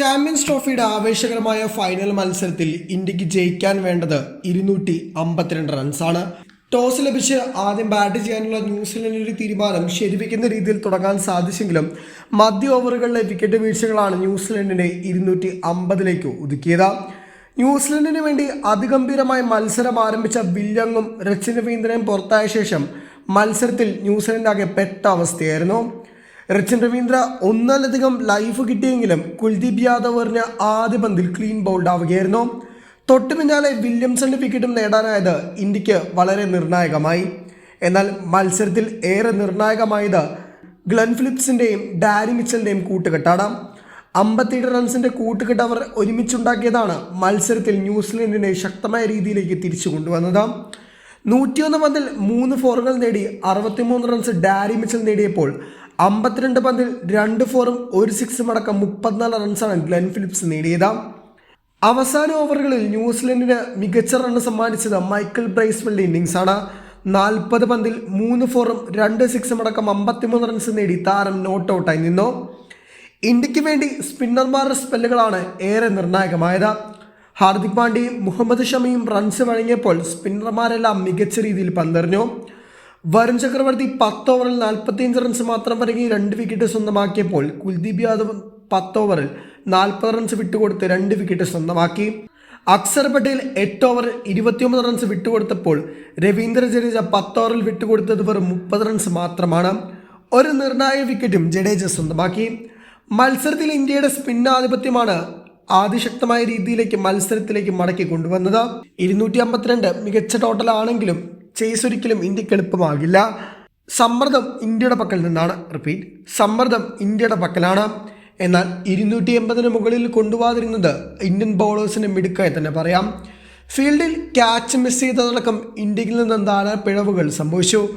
Champions ട്രോഫിയുടെ ആവേശകരമായ final മത്സരത്തിൽ ഇന്ത്യയ്ക്ക് ജയിക്കാൻ വേണ്ടത് ഇരുന്നൂറ്റി അമ്പത്തിരണ്ട് റൺസാണ്. ടോസ് ലഭിച്ച് ആദ്യം ബാറ്റ് ചെയ്യാനുള്ള ന്യൂസിലൻഡിന്റെ തീരുമാനം ശരിവയ്ക്കുന്ന രീതിയിൽ തുടങ്ങാൻ സാധിച്ചെങ്കിലും മധ്യ ഓവറുകളിലെ വിക്കറ്റ് വീഴ്ചകളാണ് ന്യൂസിലൻഡിനെ ഇരുന്നൂറ്റി അമ്പതിലേക്ക് ഒതുക്കിയത്. ന്യൂസിലൻഡിന് വേണ്ടി അതിഗംഭീരമായ മത്സരം ആരംഭിച്ച വില്യങ്ങും രച്ചിൻ രവീന്ദ്രനും പുറത്തായ ശേഷം മത്സരത്തിൽ ന്യൂസിലൻഡ് ആകെ പെട്ട അവസ്ഥയായിരുന്നു. രച്ചിൻ രവീന്ദ്ര ഒന്നിലധികം ലൈഫ് കിട്ടിയെങ്കിലും കുൽദീപ് യാദവ് എറിഞ്ഞ ആദ്യ പന്തിൽ ക്ലീൻ ബൗൾഡ് ആവുകയായിരുന്നു. തൊട്ടു പിന്നാലെ വില്യംസന്റെ വിക്കറ്റും നേടാനായത് ഇന്ത്യയ്ക്ക് വളരെ നിർണായകമായി. എന്നാൽ മത്സരത്തിൽ ഏറെ നിർണായകമായത് ഗ്ലൻ ഫിലിപ്സിന്റെയും ഡാരി മിച്ചലിന്റെയും കൂട്ടുകെട്ടാണ്. അമ്പത്തിയേഴ് റൺസിന്റെ കൂട്ടുകെട്ട് അവർ ഒരുമിച്ചുണ്ടാക്കിയതാണ് മത്സരത്തിൽ ന്യൂസിലൻഡിനെ ശക്തമായ രീതിയിലേക്ക് തിരിച്ചു കൊണ്ടുവന്നത്. നൂറ്റിയൊന്ന് പന്തിൽ മൂന്ന് ഫോറുകൾ നേടി അറുപത്തിമൂന്ന് റൺസ് ഡാരി മിച്ചൽ നേടിയപ്പോൾ അമ്പത്തിരണ്ട് പന്തിൽ രണ്ട് ഫോറും ഒരു സിക്സും അടക്കം മുപ്പത്തിനാല് റൺസാണ് ഗ്ലെൻ ഫിലിപ്സ് നേടിയത്. അവസാന ഓവറുകളിൽ ന്യൂസിലൻഡിന് മികച്ച റൺ സമ്മാനിച്ചത് മൈക്കിൾ ബ്രൈസ്വെല്ലിന്റെ ഇന്നിങ്സാണ്. നാൽപ്പത് പന്തിൽ മൂന്ന് ഫോറും രണ്ട് സിക്സും അടക്കം അമ്പത്തിമൂന്ന് റൺസ് നേടി താരം നോട്ട് ഔട്ടായി നിന്നു. ഇന്ത്യയ്ക്ക് വേണ്ടി സ്പിന്നർമാരുടെ സ്പെല്ലുകളാണ് ഏറെ നിർണായകമായത്. ഹാർദിക് പാണ്ഡ്യയും മുഹമ്മദ് ഷമിയും റൺസ് വഴങ്ങിയപ്പോൾ സ്പിന്നർമാരെല്ലാം മികച്ച രീതിയിൽ പന്തെറിഞ്ഞു. വരുൺ ചക്രവർത്തി പത്ത് ഓവറിൽ നാൽപ്പത്തിയഞ്ച് റൺസ് മാത്രം വരങ്ങി രണ്ട് വിക്കറ്റ് സ്വന്തമാക്കിയപ്പോൾ കുൽദീപ് യാദവ് പത്ത് ഓവറിൽ നാൽപ്പത് റൺസ് വിട്ടുകൊടുത്ത് രണ്ട് വിക്കറ്റ് സ്വന്തമാക്കി. അക്സർ പട്ടേൽ എട്ട് ഓവറിൽ ഇരുപത്തിയൊമ്പത് റൺസ് വിട്ടുകൊടുത്തപ്പോൾ രവീന്ദ്ര ജഡേജ പത്ത് ഓവറിൽ വിട്ടുകൊടുത്തത് വെറും മുപ്പത് റൺസ് മാത്രമാണ്. ഒരു നിർണായക വിക്കറ്റും ജഡേജ സ്വന്തമാക്കി. മത്സരത്തിൽ ഇന്ത്യയുടെ സ്പിൻ ആധിപത്യമാണ് ആദിശക്തമായ രീതിയിലേക്ക് മത്സരത്തിലേക്ക് മടക്കി കൊണ്ടുവന്നത്. ഇരുന്നൂറ്റി അമ്പത്തിരണ്ട് മികച്ച ടോട്ടൽ ആണെങ്കിലും ചേസ് ഒരിക്കലും ഇന്ത്യയ്ക്ക് എളുപ്പമാകില്ല. സമ്മർദ്ദം ഇന്ത്യയുടെ പക്കൽ നിന്നാണ്. റിപ്പീറ്റ് സമ്മർദ്ദം ഇന്ത്യയുടെ പക്കലാണ്. എന്നാൽ ഇരുന്നൂറ്റി എൺപതിന് മുകളിൽ കൊണ്ടുപോകാതിരുന്നത് ഇന്ത്യൻ ബൗളേഴ്സിന് മിടുക്കായി തന്നെ പറയാം. ഫീൽഡിൽ ക്യാച്ച് മിസ് ചെയ്തതടക്കം ഇന്ത്യയിൽ നിന്ന് ധാരാളം പിഴവുകൾ സംഭവിച്ചു.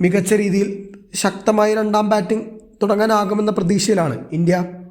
മികച്ച രീതിയിൽ ശക്തമായി രണ്ടാം ബാറ്റിംഗ് തുടങ്ങാനാകുമെന്ന പ്രതീക്ഷയിലാണ് ഇന്ത്യ.